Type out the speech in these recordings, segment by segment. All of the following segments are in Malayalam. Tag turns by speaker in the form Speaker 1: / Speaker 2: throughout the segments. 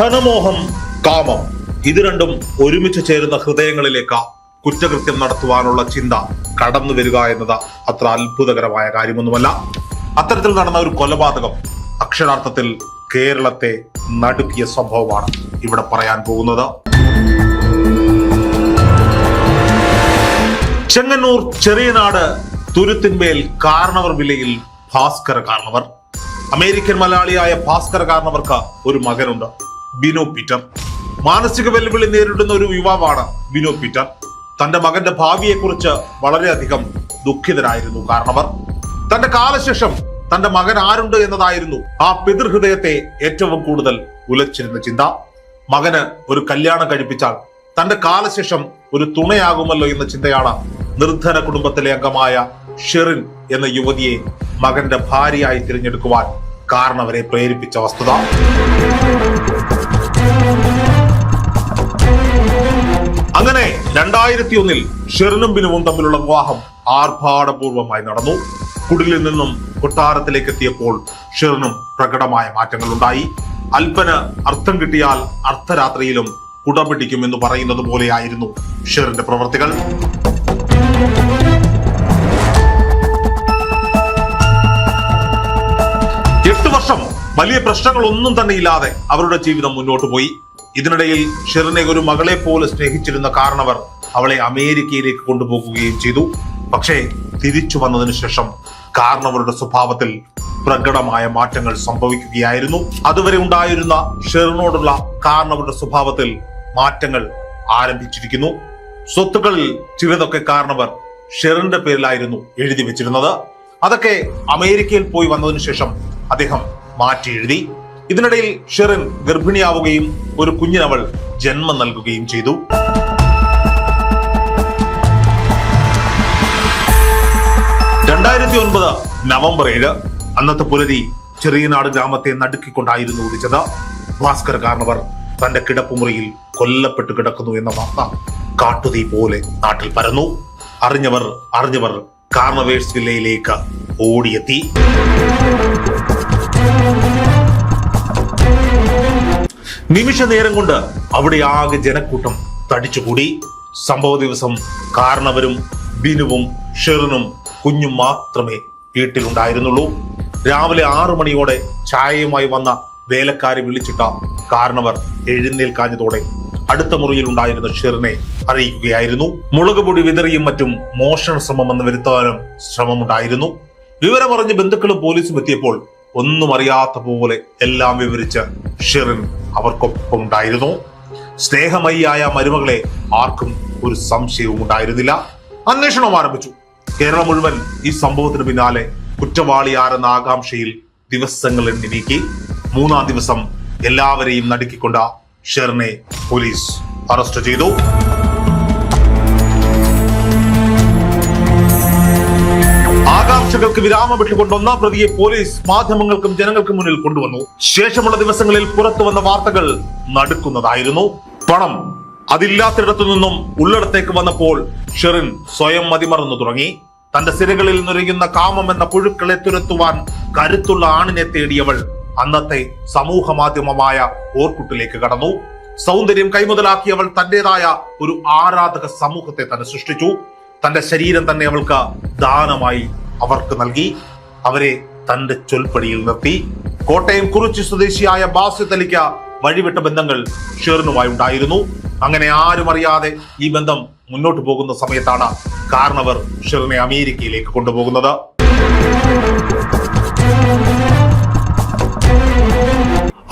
Speaker 1: ധനമോഹം കാമം. ഇത് രണ്ടും ഒരുമിച്ച് ചേരുന്ന ഹൃദയങ്ങളിലേക്ക് കുറ്റകൃത്യം നടത്തുവാനുള്ള ചിന്ത കടന്നു വരിക എന്നത് അത്ര അത്ഭുതകരമായ കാര്യമൊന്നുമല്ല. അത്തരത്തിൽ നടന്ന ഒരു കൊലപാതകം അക്ഷരാർത്ഥത്തിൽ കേരളത്തെ നടുക്കിയ സംഭവമാണ് ഇവിടെ പറയാൻ പോകുന്നത്. ചെങ്ങന്നൂർ ചെറിയനാട് തുരുത്തിന്മേൽ കാരണവർ വിലയിൽ ഭാസ്കര കാരണവർ അമേരിക്കൻ മലയാളിയായ ഭാസ്കര കാരണവർക്ക് ഒരു മകനുണ്ട്. ബിനോ പീറ്റർ. മാനസിക വെല്ലുവിളി നേരിടുന്ന ഒരു യുവാവാണ് ബിനോ പീറ്റർ. തന്റെ മകന്റെ ഭാവിയെക്കുറിച്ച് വളരെയധികം ദുഃഖിതരായിരുന്നു കാരണവർ. തന്റെ കാലശേഷം തന്റെ മകൻ ആരുണ്ട് എന്നതായിരുന്നു ആ പിതൃഹൃദയത്തെ ഏറ്റവും കൂടുതൽ ഉലച്ചിരുന്ന ചിന്ത. മകന് ഒരു കല്യാണം കഴിപ്പിച്ചാൽ തന്റെ കാലശേഷം ഒരു തുണയാകുമല്ലോ എന്ന ചിന്തയാണ് നിർധന കുടുംബത്തിലെ അംഗമായ ഷെറിൻ എന്ന യുവതിയെ മകന്റെ ഭാര്യയായി തിരഞ്ഞെടുക്കുവാൻ കാരണവരെ പ്രേരിപ്പിച്ച വസ്തുത. അങ്ങനെ രണ്ടായിരത്തി ഒന്നിൽ ഷെറിനും ബിനുവും തമ്മിലുള്ള വിവാഹം ആർഭാടപൂർവമായി നടന്നു. കുടിലിൽ നിന്നും കൊട്ടാരത്തിലേക്ക് എത്തിയപ്പോൾ ഷെറിനും പ്രകടമായ മാറ്റങ്ങൾ ഉണ്ടായി അല്പന് അർത്ഥം കിട്ടിയാൽ അർദ്ധരാത്രിയിലും കുടപിടിക്കും എന്ന് പറയുന്നത് പോലെയായിരുന്നു ഷെറിന്റെ പ്രവർത്തികൾ. എട്ട് വർഷം വലിയ പ്രശ്നങ്ങളൊന്നും തന്നെ ഇല്ലാതെ അവരുടെ ജീവിതം മുന്നോട്ട് പോയി. ഇതിനിടയിൽ ഷെറിനെ ഒരു മകളെ പോലെ സ്നേഹിച്ചിരുന്ന കാരണവർ അവളെ അമേരിക്കയിലേക്ക് കൊണ്ടുപോകുകയും ചെയ്തു. പക്ഷേ തിരിച്ചു വന്നതിന് ശേഷം കാരണവരുടെ സ്വഭാവത്തിൽ പ്രകടമായ മാറ്റങ്ങൾ സംഭവിക്കുകയായിരുന്നു. അതുവരെ ഉണ്ടായിരുന്ന ഷെറിനോടുള്ള കാരണവരുടെ സ്വഭാവത്തിൽ മാറ്റങ്ങൾ ആരംഭിച്ചിരിക്കുന്നു. സ്വത്തുക്കളിൽ ചിലതൊക്കെ കാരണവർ ഷെറിന്റെ പേരിലായിരുന്നു എഴുതി വെച്ചിരുന്നത്. അതൊക്കെ അമേരിക്കയിൽ പോയി വന്നതിനു ശേഷം അദ്ദേഹം മാറ്റി എഴുതി ഇതിനിടയിൽ ഷെറിൻ ഗർഭിണിയാവുകയും ഒരു കുഞ്ഞിനവൾ ജന്മം നൽകുകയും ചെയ്തു. രണ്ടായിരത്തി ഒൻപത് നവംബർ ഏഴ് അന്നത്തെ പുലരി ചെറിയനാട് ഗ്രാമത്തെ നടുക്കിക്കൊണ്ടായിരുന്നു ഉദിച്ചത് ഭാസ്കർ കാരണവർ തന്റെ കിടപ്പുമുറിയിൽ കൊല്ലപ്പെട്ടു കിടക്കുന്നു എന്ന വാർത്ത കാട്ടുതീ പോലെ നാട്ടിൽ പരന്നു. അറിഞ്ഞവർ അറിഞ്ഞവർ കാർണവേഴ്സ് വില്ലയിലേക്ക് ഓടിയെത്തി. നിമിഷ നേരം കൊണ്ട് അവിടെ ആകെ ജനക്കൂട്ടം തടിച്ചുകൂടി. സംഭവ ദിവസം കാരണവരും ബിനുവും ഷെറിനും കുഞ്ഞും മാത്രമേ വീട്ടിലുണ്ടായിരുന്നുള്ളൂ. രാവിലെ ആറു മണിയോടെ ചായയുമായി വന്ന വേലക്കാരെ വിളിച്ചിട്ട കാരണവർ എഴുന്നേൽക്കാഞ്ഞതോടെ അടുത്ത മുറിയിൽ ഉണ്ടായിരുന്ന ഷെറിനെ അറിയിക്കുകയായിരുന്നു. മുളക് പൊടി വിതറിയും മറ്റും മോഷണ ശ്രമം എന്ന് വരുത്താനും ശ്രമമുണ്ടായിരുന്നു. വിവരമറിഞ്ഞ് ബന്ധുക്കളും പോലീസും എത്തിയപ്പോൾ ഒന്നും അറിയാത്ത പോലെ എല്ലാം വിവരിച്ച് ഷിറിൻ അവർക്കൊപ്പം ഉണ്ടായിരുന്നു. സ്നേഹമയിയായ മരുമകളെ ആർക്കും ഒരു സംശയവും ഉണ്ടായിരുന്നില്ല. അന്വേഷണം ആരംഭിച്ചു. കേരളം മുഴുവൻ ഈ സംഭവത്തിന് പിന്നാലെ കുറ്റവാളി ആരെന്ന ആകാംക്ഷയിൽ ദിവസങ്ങൾ എണ്ണി നീക്കി. മൂന്നാം ദിവസം എല്ലാവരെയും നടുക്കിക്കൊണ്ട ഷെറിനെ പോലീസ് അറസ്റ്റ് ചെയ്തു. ആകാംക്ഷകൾക്ക് വിരാമം വിട്ടുകൊണ്ട് ഒന്നാം പ്രതിയെ പോലീസ് മാധ്യമങ്ങൾക്കും ജനങ്ങൾക്കും മുന്നിൽ കൊണ്ടുവന്നു. ശേഷമുള്ള ദിവസങ്ങളിൽ പുറത്തു വന്ന വാർത്തകൾ നടുക്കുന്നതായിരുന്നു. പണം അതില്ലാത്തിടത്തു നിന്നും ഉള്ളിടത്തേക്ക് വന്നപ്പോൾ ഷെറിൻ സ്വയം മതിമറന്നു തുടങ്ങി. തന്റെ സിരകളിൽ നിറയുന്ന കാമം എന്ന പുഴുക്കളെ തുരത്തുവാൻ കരുത്തുള്ള ആണിനെ തേടിയവൾ അന്നത്തെ സമൂഹ മാധ്യമമായ ഓർക്കുട്ടിലേക്ക് കടന്നു. സൗന്ദര്യം കൈമുതലാക്കിയവൾ തന്റേതായ ഒരു ആരാധക സമൂഹത്തെ തന്നെ സൃഷ്ടിച്ചു. തന്റെ ശരീരം തന്നെ അവൾക്ക് ദാനമായി അവർക്ക് നൽകി അവരെ തന്റെ ചൊൽപ്പടിയിൽ നിർത്തി. കോട്ടയം കുറിച്ചി സ്വദേശിയായ ബാസ്യത്തലിക്ക വഴിവിട്ട ബന്ധങ്ങൾ ഷെറിനുമായി ഉണ്ടായിരുന്നു. അങ്ങനെ ആരും അറിയാതെ ഈ ബന്ധം മുന്നോട്ട് പോകുന്ന സമയത്താണ് കാരണവർ ഷെറിനെ അമേരിക്കയിലേക്ക് കൊണ്ടുപോകുന്നത്.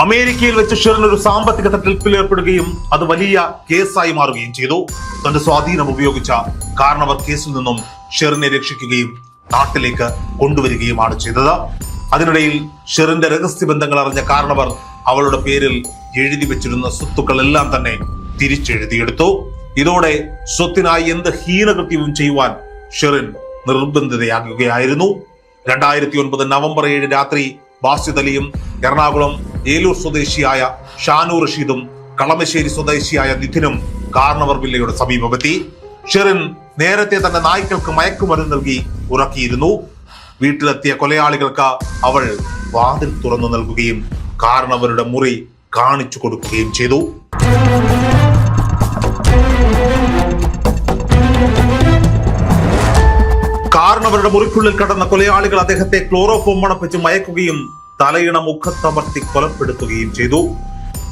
Speaker 1: അമേരിക്കയിൽ വെച്ച് ഷെറിൻ ഒരു സാമ്പത്തിക തട്ടിപ്പിൽ ഏർപ്പെടുകയും അത് വലിയ കേസായി മാറുകയും ചെയ്തു. തന്റെ സ്വാധീനം ഉപയോഗിച്ച കാരണവർ കേസിൽ നിന്നും ഷെറിനെ രക്ഷിക്കുകയും നാട്ടിലേക്ക് കൊണ്ടുവരികയുമാണ് ചെയ്തത്. അതിനിടയിൽ ഷെറിന്റെ രഹസ്യ ബന്ധങ്ങൾ അറിഞ്ഞ കാരണവർ അവളുടെ പേരിൽ എഴുതി വെച്ചിരുന്ന സ്വത്തുക്കളെല്ലാം തന്നെ തിരിച്ചെഴുതിയെടുത്തു. ഇതോടെ സ്വത്തിനായി എന്ത് ഹീനകൃത്യവും ചെയ്യുവാൻ ഷെറിൻ നിർബന്ധിതയാകുകയായിരുന്നു. രണ്ടായിരത്തി ഒൻപത് നവംബർ ഏഴ് രാത്രി ബാസ്യതലിയും എറണാകുളം ഏലൂർ സ്വദേശിയായ ഷാനു റഷീദും കളമശ്ശേരി സ്വദേശിയായ നിധിനും കാർണവർ വില്ലയുടെ സമീപമെത്തി. ഷെറിൻ നേരത്തെ തന്നെ നായ്ക്കൾക്ക് മയക്കുമരുന്ന് നൽകി ഉറക്കിയിരുന്നു. വീട്ടിലെത്തിയ കൊലയാളികൾക്ക് അവൾ വാതിൽ തുറന്നു നൽകുകയും കാരണവരുടെ മുറി കാണിച്ചു കൊടുക്കുകയും ചെയ്തു. കാരണവരുടെ മുറിക്കുള്ളിൽ കടന്ന കൊലയാളികൾ അദ്ദേഹത്തെ ക്ലോറോഫോം മണപ്പിച്ച് മയക്കുകയും തലയിണ മുഖത്തമർത്തി കൊലപ്പെടുത്തുകയും ചെയ്തു.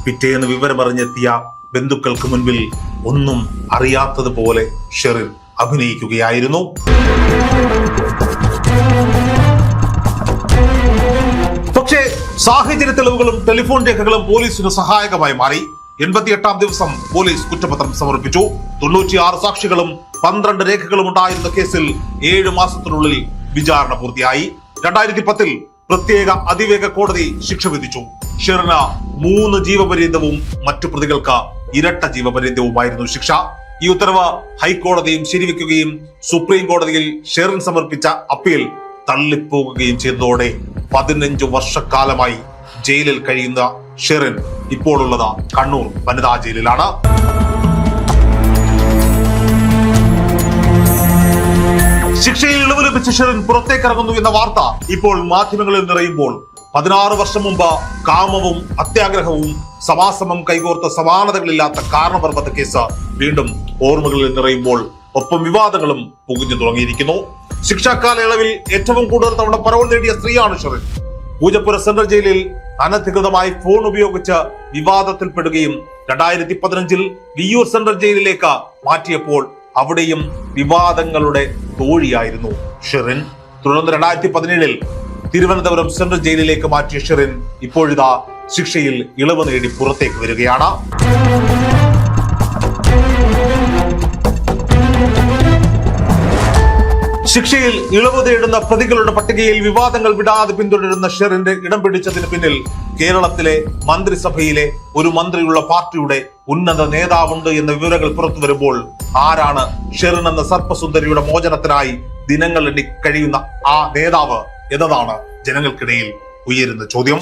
Speaker 1: പിറ്റേന്ന് വിവരമറിഞ്ഞെത്തിയ ബന്ധുക്കൾക്ക് മുൻപിൽ ഒന്നും അറിയാത്തതുപോലെ ഷെറിൽ അഭിനയിക്കുകയായിരുന്നു. പക്ഷേ സാഹചര്യ തെളിവുകളും ടെലിഫോൺ രേഖകളും പോലീസിന് സഹായകമായി മാറി. എൺപത്തിയെട്ടാം ദിവസം പോലീസ് കുറ്റപത്രം സമർപ്പിച്ചു. തൊണ്ണൂറ്റിയാറ് സാക്ഷികളും പന്ത്രണ്ട് രേഖകളും ഉണ്ടായിരുന്ന കേസിൽ ഏഴ് മാസത്തിനുള്ളിൽ വിചാരണ പൂർത്തിയായി. രണ്ടായിരത്തി പത്തിൽ പ്രത്യേക അതിവേഗ കോടതി ശിക്ഷ വിധിച്ചു. ഷെറിന മൂന്ന് ജീവപര്യന്തവും മറ്റു പ്രതികൾക്ക് ഇരട്ട ജീവപര്യന്തവുമായിരുന്നു ശിക്ഷ. ഈ ഉത്തരവ് ഹൈക്കോടതിയും ശരിവെക്കുകയും സുപ്രീം കോടതിയിൽ ഷെറിൻ സമർപ്പിച്ച അപ്പീൽ തള്ളിപ്പോകുകയും ചെയ്തതോടെ പതിനഞ്ചു വർഷക്കാലമായി ജയിലിൽ കഴിയുന്ന ഷെറിൻ ഇപ്പോഴുള്ളത് കണ്ണൂർ വനിതാ ജയിലിലാണ്. ശിക്ഷയിൽ ഇളവ് ലഭിച്ച ഷെറിൻ പുറത്തേക്കിറങ്ങുന്നു എന്ന വാർത്ത ഇപ്പോൾ മാധ്യമങ്ങളിൽ നിറയുമ്പോൾ പതിനാറ് വർഷം മുമ്പ് കാമവും അത്യാഗ്രഹവും സമാസമം കൈകോർത്ത സമാനതകളില്ലാത്ത കാരണപർവത കേസ് വീണ്ടും ഓർമ്മകളിൽ നിറയുമ്പോൾ ഒപ്പം വിവാദങ്ങളും പുകഞ്ഞു തുടങ്ങിയിരിക്കുന്നു. ശിക്ഷാ കാലയളവിൽ ഏറ്റവും കൂടുതൽ തവണ പരോൾ നേടിയ സ്ത്രീയാണ് ഷെറിൻ. പൂജപ്പുര സെൻട്രൽ ജയിലിൽ അനധികൃതമായി ഫോൺ ഉപയോഗിച്ച് വിവാദത്തിൽപ്പെടുകയും രണ്ടായിരത്തി പതിനഞ്ചിൽ വിയൂർ സെൻട്രൽ ജയിലിലേക്ക് മാറ്റിയപ്പോൾ അവിടെയും വിവാദങ്ങളുടെ തോഴിയായിരുന്നു ഷെറിൻ. തുടർന്ന് രണ്ടായിരത്തി പതിനേഴിൽ തിരുവനന്തപുരം സെൻട്രൽ ജയിലിലേക്ക് മാറ്റിയ ഷെറിൻ ഇപ്പോഴിതാ ശിക്ഷയിൽ ഇളവ് നേടി പുറത്തേക്ക് വരികയാണ്. ശിക്ഷയിൽ ഇളവ് തേടുന്ന പ്രതികളുടെ പട്ടികയിൽ വിവാദങ്ങൾ വിടാതെ പിന്തുടരുന്ന ഷെറിന്റെ ഇടം പിടിച്ചതിന് പിന്നിൽ കേരളത്തിലെ മന്ത്രിസഭയിലെ ഒരു മന്ത്രിയുള്ള പാർട്ടിയുടെ ഉന്നത നേതാവുണ്ട് എന്ന വിവരങ്ങൾ പുറത്തു വരുമ്പോൾ ആരാണ് ഷെറിൻ എന്ന സർപ്പസുന്ദരിയുടെ മോചനത്തിനായി ദിനങ്ങൾ എണ്ണി കഴിയുന്ന ആ നേതാവ്? എന്നതാണ് ജനങ്ങൾക്കിടയിൽ ഉയരുന്ന ചോദ്യം.